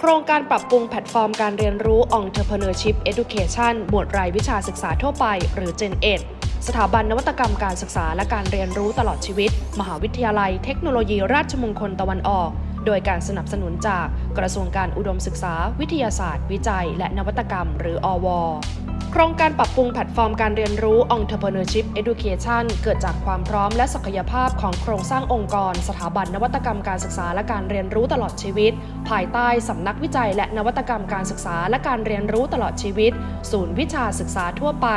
โครงการปรับปรุงแพลตฟอร์มการเรียนรู้ Entrepreneurship Education หมวดรายวิชาศึกษาทั่วไป หรือ Gen Ed สถาบันนวัตกรรมการศึกษาและการเรียนรู้ตลอดชีวิต มหาวิทยาลัยเทคโนโลยีราชมงคลตะวันออก โดยการสนับสนุนจากกระทรวงการอุดมศึกษา วิทยาศาสตร์ วิจัย และนวัตกรรม หรืออวอ ครงการปรับปรุงแพลตฟอร์มการเรียนรู้ Entrepreneurship Education เกิดจากความพร้อมและศักยภาพของโครงสร้างองค์กร สถาบันนวัตกรรมการศึกษาและการเรียนรู้ตลอดชีวิต ภายใต้สำนักวิจัยและนวัตกรรมการศึกษาและการเรียนรู้ตลอดชีวิต ศูนย์วิชาศึกษาทั่วไป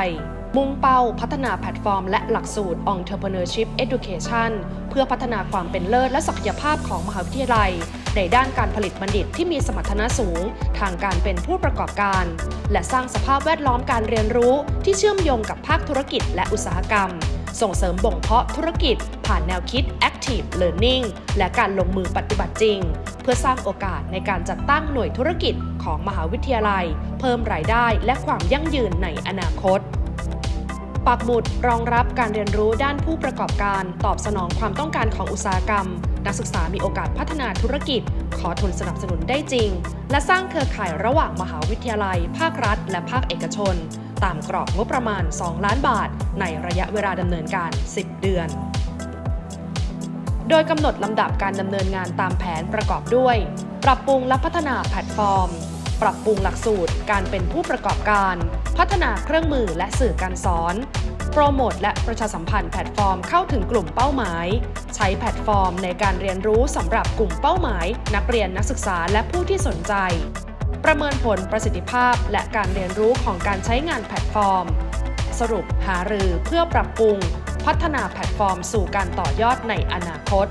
มุ่งเป้าพัฒนาแพลตฟอร์มและหลักสูตร Entrepreneurship Education เพื่อพัฒนาความเป็นเลิศและศักยภาพของมหาวิทยาลัย ในด้านการผลิตบัณฑิตที่มีสมรรถนะสูง ทางการเป็นผู้ประกอบการ และสร้างสภาพแวดล้อมการเรียนรู้ที่เชื่อมโยงกับภาคธุรกิจและอุตสาหกรรม ส่งเสริมบ่งเพาะธุรกิจ ผ่านแนวคิด Active Learning และการลงมือปฏิบัติจริง เพื่อสร้างโอกาสในการจัดตั้งหน่วยธุรกิจของมหาวิทยาลัย เพิ่มรายได้และความยั่งยืนในอนาคต ปักหมุดรองรับการเรียนรู้ด้านผู้ประกอบการ ตอบสนองความต้องการของอุตสาหกรรม นักศึกษามีโอกาสพัฒนาธุรกิจ ขอทุนสนับสนุนได้จริง และสร้างเครือข่ายระหว่างมหาวิทยาลัย ภาครัฐ และภาคเอกชน ตามกรอบงบประมาณ 2 ล้านบาท ในระยะเวลาดำเนินการ 10 เดือน โดยกำหนดลำดับการดำเนินงานตามแผนประกอบด้วย ปรับปรุงและพัฒนาแพลตฟอร์ม ปรับปรุงหลักสูตรการเป็นผู้ประกอบการ พัฒนาเครื่องมือและสื่อการสอน โปรโมทและประชาสัมพันธ์แพลตฟอร์มเข้าถึงกลุ่มเป้าหมาย ใช้แพลตฟอร์มในการเรียนรู้สำหรับกลุ่มเป้าหมาย นักเรียนนักศึกษาและผู้ที่สนใจ ประเมินผลประสิทธิภาพและการเรียนรู้ของการใช้งานแพลตฟอร์ม สรุปหารือเพื่อปรับปรุง พัฒนาแพลตฟอร์มสู่การต่อยอดในอนาคต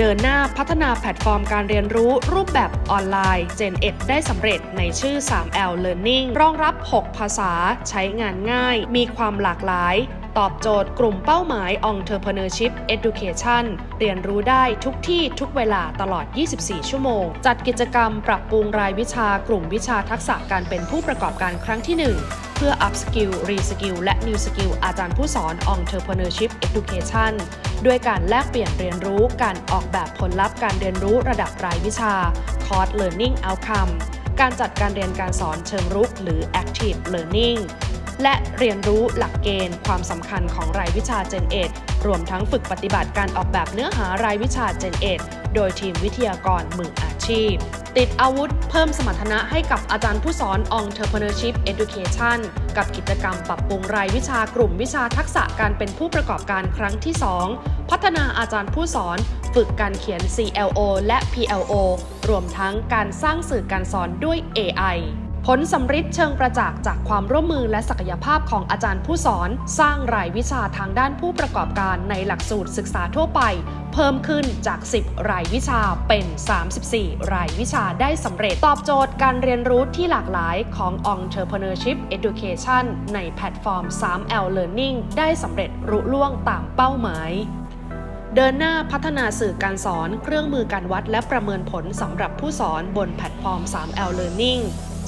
เดินหน้าพัฒนาแพลตฟอร์มการเรียนรู้รูปแบบออนไลน์ Gen 1 ได้สำเร็จในชื่อ 3L Learning รองรับ 6 ภาษา ใช้งานง่าย มีความหลากหลาย ตอบโจทย์กลุ่มเป้าหมาย Entrepreneurship Education เรียนรู้ได้ทุกที่ทุกเวลาตลอด 24 ชั่วโมง จัดกิจกรรมปรับปรุงรายวิชากลุ่มวิชาทักษะการเป็นผู้ประกอบการครั้งที่ 1เพื่อ up skill re skill และ new skill อาจารย์ผู้สอน Entrepreneurship Education ด้วยการแลกเปลี่ยนเรียนรู้การออกแบบผลลัพธ์การเรียนรู้ระดับรายวิชา Course Learning Outcome การจัดการเรียนการสอนเชิงรุกหรือ Active Learning และเรียนรู้หลักเกณฑ์ความสำคัญของรายวิชา Gen 1รวมทั้งฝึกปฏิบัติการออกแบบเนื้อหารายวิชา Gen 1โดยทีมวิทยากรมืออาชีพ ติดอาวุธเพิ่มสมรรถนะให้กับอาจารย์ผู้สอน Entrepreneurship Education กับกิจกรรมปรับปรุงรายวิชากลุ่มวิชาทักษะการเป็นผู้ประกอบการครั้งที่ 2 พัฒนาอาจารย์ผู้สอน ฝึกการเขียน CLO และ PLO รวมทั้งการสร้างสื่อการสอนด้วย AI ผลสำฤทธิ์เชิงประจักษ์จากความร่วมมือและศักยภาพของอาจารย์ผู้สอน สร้างรายวิชาทางด้านผู้ประกอบการในหลักสูตรศึกษาทั่วไป เพิ่มขึ้นจาก 10 รายวิชาเป็น 34 รายวิชาได้สำเร็จตอบโจทย์การเรียนรู้ที่หลากหลายของ Entrepreneurship Education ในแพลตฟอร์ม 3L Learning ได้สำเร็จรุล่วงตามเป้าหมายเดินหน้าพัฒนาสื่อการสอน เครื่องมือการวัดและประเมินผลสำหรับผู้สอนบนแพลตฟอร์ม 3L Learning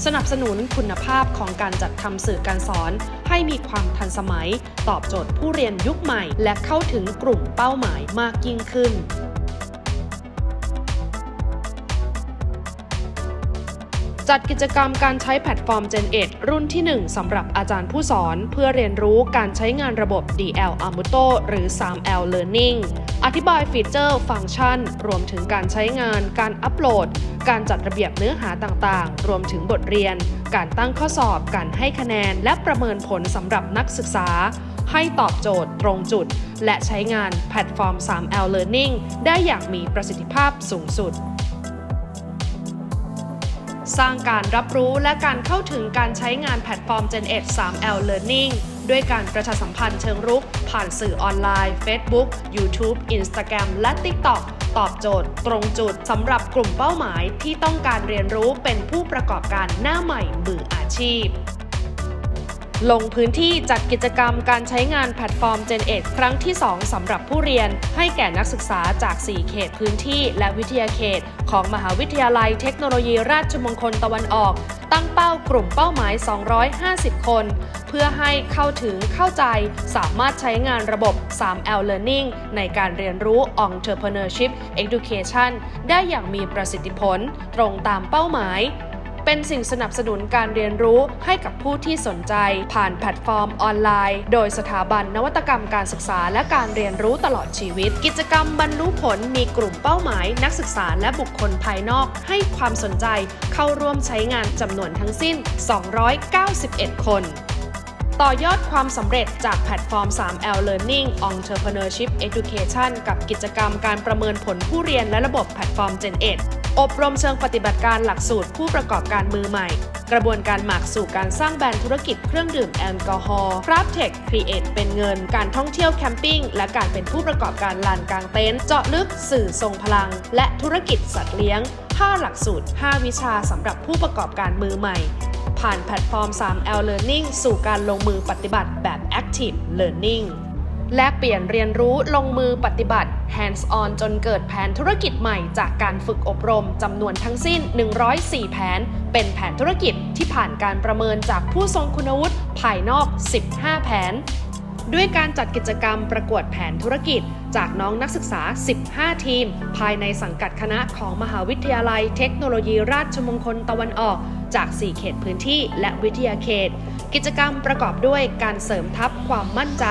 สนับสนุนคุณภาพของการจัดทำสื่อการสอน ให้มีความทันสมัย ตอบโจทย์ผู้เรียนยุคใหม่ และเข้าถึงกลุ่มเป้าหมายมากยิ่งขึ้นจัดกิจกรรมการใช้แพลตฟอร์ม Gen 1รุ่นที่ 1 สำหรับอาจารย์ผู้สอน เพื่อเรียนรู้การใช้งานระบบ DL Amuto หรือ 3L Learning อธิบายฟีเจอร์ ฟังก์ชัน รวมถึงการใช้งาน การอัปโหลด การจัดระเบียบเนื้อหาต่างๆ รวมถึงบทเรียน การตั้งข้อสอบ การให้คะแนน และประเมินผลสำหรับนักศึกษา ให้ตอบโจทย์ตรงจุด และใช้งานแพลตฟอร์ม 3L Learning ได้อย่างมีประสิทธิภาพสูงสุด สร้างการรับรู้และการเข้าถึงการใช้งานแพลตฟอร์ม Gen 3L Learning ด้วยการประชาสัมพันธ์เชิงรุก ผ่านสื่อออนไลน์ Facebook YouTube Instagram และ TikTok ตอบโจทย์ ตรงจุดสำหรับกลุ่มเป้าหมายที่ต้องการเรียนรู้เป็นผู้ประกอบการหน้าใหม่มืออาชีพลงพื้นที่จัดกิจกรรมการใช้งานแพลตฟอร์ม Gen 1ครั้งที่ 2 สำหรับผู้เรียน ให้แก่นักศึกษาจาก 4 เขตพื้นที่และวิทยาเขต ของมหาวิทยาลัยเทคโนโลยีราชมงคลตะวันออก ตั้งเป้ากลุ่มเป้าหมาย 250 คน เพื่อให้เข้าถึงเข้าใจสามารถใช้งานระบบ 3L Learning ในการเรียนรู้ Entrepreneurship Education ได้อย่างมีประสิทธิผล ตรงตามเป้าหมาย เป็นสิ่งสนับสนุนการเรียนรู้ให้กับผู้ที่สนใจ ผ่านแพลตฟอร์มออนไลน์ โดยสถาบันนวัตกรรมการศึกษาและการเรียนรู้ตลอดชีวิต กิจกรรมบรรลุผลมีกลุ่มเป้าหมาย นักศึกษาและบุคคลภายนอก ให้ความสนใจเข้าร่วมใช้งานจำนวนทั้งสิ้น 291 คนต่อยอดความสำเร็จจากแพลตฟอร์ม 3L Learning Entrepreneurship Education กับกิจกรรมการประเมินผลผู้เรียนและระบบแพลตฟอร์ม Gen 1 อบรมเชิงปฏิบัติการหลักสูตรผู้ประกอบการมือใหม่ กระบวนการหมักสู่การสร้างแบรนด์ธุรกิจเครื่องดื่มแอลกอฮอล์คราฟเทคครีเอทเป็นเงิน การท่องเที่ยวแคมปิ้ง และการเป็นผู้ประกอบการลานกลางเต็นท์เจาะลึกสื่อทรงพลัง และธุรกิจสัตว์เลี้ยง 5 หลักสูตร 5 วิชาสำหรับผู้ประกอบการมือใหม่ ผ่านแพลตฟอร์ม 3L Learning สู่การลงมือปฏิบัติแบบ Active Learning แลกเปลี่ยนเรียนรู้ลงมือปฏิบัติ Hands on จนเกิดแผนธุรกิจใหม่จากการฝึกอบรมจำนวนทั้งสิ้น 104 แผน เป็นแผนธุรกิจที่ผ่านการประเมินจากผู้ทรงคุณวุฒิภายนอก 15 แผน ด้วยการจัดกิจกรรมประกวดแผนธุรกิจ จากน้องนักศึกษา 15 ทีม ภายในสังกัดคณะของมหาวิทยาลัยเทคโนโลยีราชมงคลตะวันออก จาก 4 เขตพื้นที่และวิทยาเขต กิจกรรมประกอบด้วยการเสริมทัพความมั่นใจ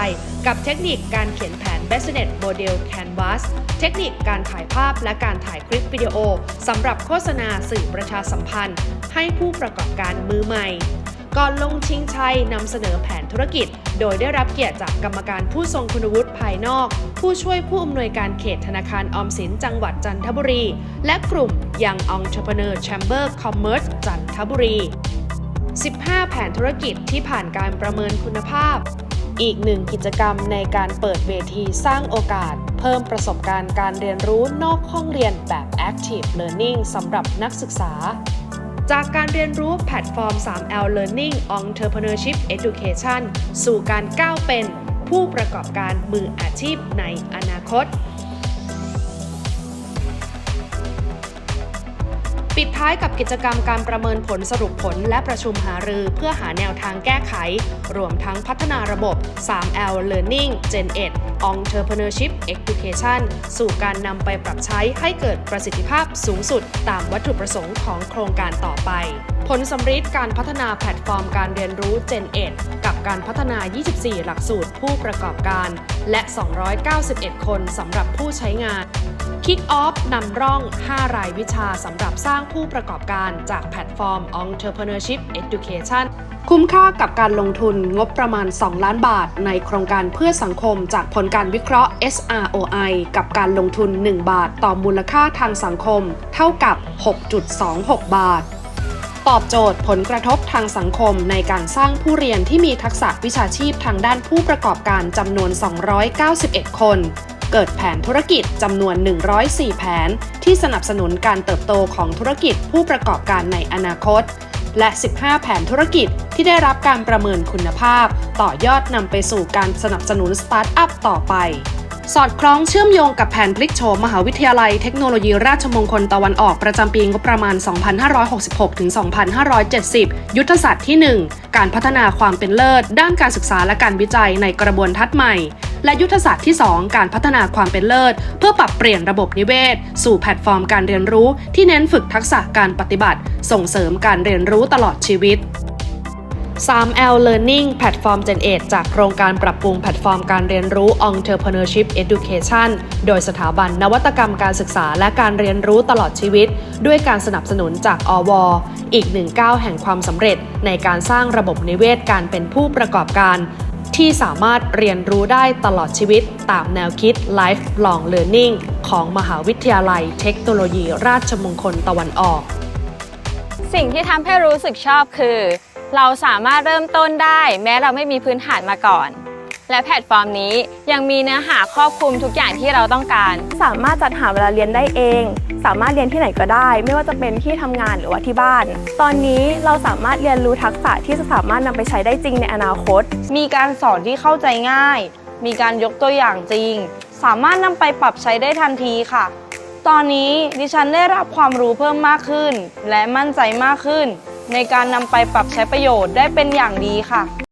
กับเทคนิคการเขียนแผน Business Model Canvas เทคนิคการถ่ายภาพและการถ่ายคลิปวิดีโอสำหรับโฆษณาสื่อประชาสัมพันธ์ ให้ผู้ประกอบการมือใหม่ ก่อนลงชิงชัยนำเสนอแผนธุรกิจ โดยได้รับเกียรติจากกรรมการผู้ทรงคุณวุฒิภายนอก ผู้ช่วยผู้อำนวยการเขตธนาคารออมสินจังหวัดจันทบุรี และกลุ่ม Young Entrepreneur Chamber Commerce จันทบุรี 15 แผนธุรกิจที่ผ่านการประเมินคุณภาพ อีกหนึ่งกิจกรรมในการเปิดเวทีสร้างโอกาส เพิ่มประสบการณ์การเรียนรู้นอกห้องเรียนแบบ Active Learning สำหรับนักศึกษา จากการเรียนรู้แพลตฟอร์ม 3L Learning Entrepreneurship Education สู่การก้าวเป็นผู้ประกอบการมืออาชีพในอนาคต ปิดท้ายกับกิจกรรมการประเมินผลสรุปผลและประชุมหารือเพื่อหาแนวทางแก้ไข รวมทั้งพัฒนาระบบ 3L Learning Gen 1 Entrepreneurship Education สู่การนำไปปรับใช้ให้เกิดประสิทธิภาพสูงสุดตามวัตถุประสงค์ของโครงการต่อไป ผลสำริดการพัฒนาแพลตฟอร์มการเรียนรู้ Gen 1กับการพัฒนา 24 หลักสูตรผู้ประกอบการ และ 291 คนสำหรับผู้ใช้งาน Kick Off นำร่อง 5 รายวิชาสำหรับสร้างผู้ประกอบการจากแพลตฟอร์ม Entrepreneurship Education คุ้มค่ากับการลงทุนงบประมาณ 2 ล้านบาท ในโครงการเพื่อสังคมจากผลการวิเคราะห์ SROI กับการลงทุน 1 บาท ต่อมูลค่าทางสังคม เท่ากับ 6.26 บาท ตอบโจทย์ผลกระทบทางสังคมในการสร้างผู้เรียนที่มีทักษะวิชาชีพทางด้านผู้ประกอบการจำนวน 291 คน เกิดแผนธุรกิจจำนวน 104 แผน ที่สนับสนุนการเติบโตของธุรกิจผู้ประกอบการในอนาคต และ 15 แผนธุรกิจที่ได้รับการประเมินคุณภาพ ต่อยอดนำไปสู่การสนับสนุนสตาร์ทอัพต่อไป สอดคล้องเชื่อมโยงกับแผนพลิกโฉมมหาวิทยาลัยเทคโนโลยีราชมงคลตะวันออกประจำปีงบประมาณ 2566 ถึง 2570 ยุทธศาสตร์ที่ 1 การพัฒนาความเป็นเลิศ ด้านการศึกษาและการวิจัยในกระบวนทัศน์ใหม่ และยุทธศาสตร์ที่ 2 การพัฒนาความเป็นเลิศ เพื่อปรับเปลี่ยนระบบนิเวศ สู่แพลตฟอร์มการเรียนรู้ ที่เน้นฝึกทักษะการปฏิบัติ ส่งเสริมการเรียนรู้ตลอดชีวิต 3L Learning แพลตฟอร์ม Gen 8จากโครงการปรับปรุงแพลตฟอร์มการเรียนรู้ Entrepreneurship Education โดยสถาบันนวัตกรรมการศึกษาและการเรียนรู้ตลอดชีวิต ด้วยการสนับสนุนจากอว อีกหนึ่งก้าวแห่งความสำเร็จ ในการสร้างระบบนิเวศการเป็นผู้ประกอบการ ที่สามารถเรียนรู้ได้ตลอดชีวิต ตามแนวคิด Lifelong Learning ของมหาวิทยาลัย เทคโนโลยี ราชมงคลตะวันออก สิ่งที่ทำให้รู้สึกชอบคือ เราสามารถเริ่มต้นได้ แม้เราไม่มีพื้นฐานมาก่อน และแพลตฟอร์มนี้ยังมีเนื้อหาครอบคลุมทุกอย่างที่เราต้องการ สามารถจัดหาเวลาเรียนได้เอง สามารถเรียนที่ไหนก็ได้ ไม่ว่าจะเป็นที่ทำงานหรือว่าที่บ้าน ตอนนี้เราสามารถเรียนรู้ทักษะที่จะสามารถนำไปใช้ได้จริงในอนาคต มีการสอนที่เข้าใจง่าย มีการยกตัวอย่างจริง สามารถนำไปปรับใช้ได้ทันทีค่ะ ตอนนี้ดิฉันได้รับความรู้เพิ่มมากขึ้น และมั่นใจมากขึ้น ในการนำไปปรับใช้ประโยชน์ได้เป็นอย่างดีค่ะ